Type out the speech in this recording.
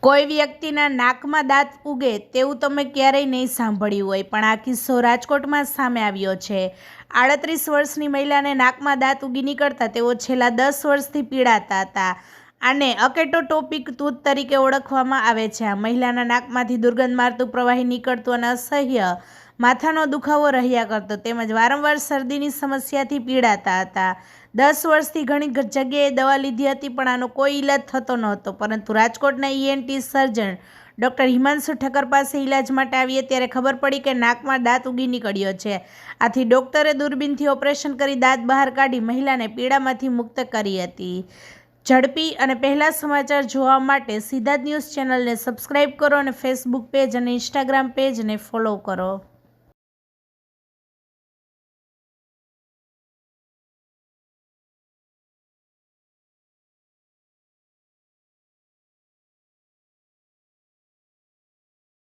કોઈ વ્યક્તિના નાકમાં દાંત ઉગે તેવું તમે ક્યારેય નહીં સાંભળ્યું હોય, પણ આ કિસ્સો રાજકોટમાં સામે આવ્યો છે. આડત્રીસ વર્ષની મહિલાને નાકમાં દાંત ઉગી નીકળતા તેઓ છેલ્લા દસ વર્ષથી પીડાતા હતા. આને અકેટો ટોપિક તૂત તરીકે ઓળખવામાં આવે છે. આ મહિલાના નાકમાંથી દુર્ગંધ મારતું પ્રવાહી નીકળતું અને અસહ્ય માથાનો દુખાવો રહ્યા કરતો તેમજ વારંવાર શરદીની સમસ્યાથી પીડાતા હતા. દસ વર્ષથી ઘણી જગ્યાએ દવા લીધી હતી, પણ આનો કોઈ ઈલાજ થતો નહોતો. પરંતુ રાજકોટના ENT surgeon doctor Himanshu Thakkar પાસે ઈલાજ માટે આવીએ ત્યારે ખબર પડી કે નાકમાં દાંત ઉગી નીકળ્યો છે. આથી ડૉક્ટરે દૂરબીનથી ઓપરેશન કરી દાંત બહાર કાઢી મહિલાને પીડામાંથી મુક્ત કરી હતી. ઝડપી અને પહેલા સમાચાર જોવા માટે સીધા ન્યૂઝ ચેનલને સબસ્ક્રાઇબ કરો અને ફેસબુક પેજ અને ઇન્સ્ટાગ્રામ પેજને ફોલો કરો.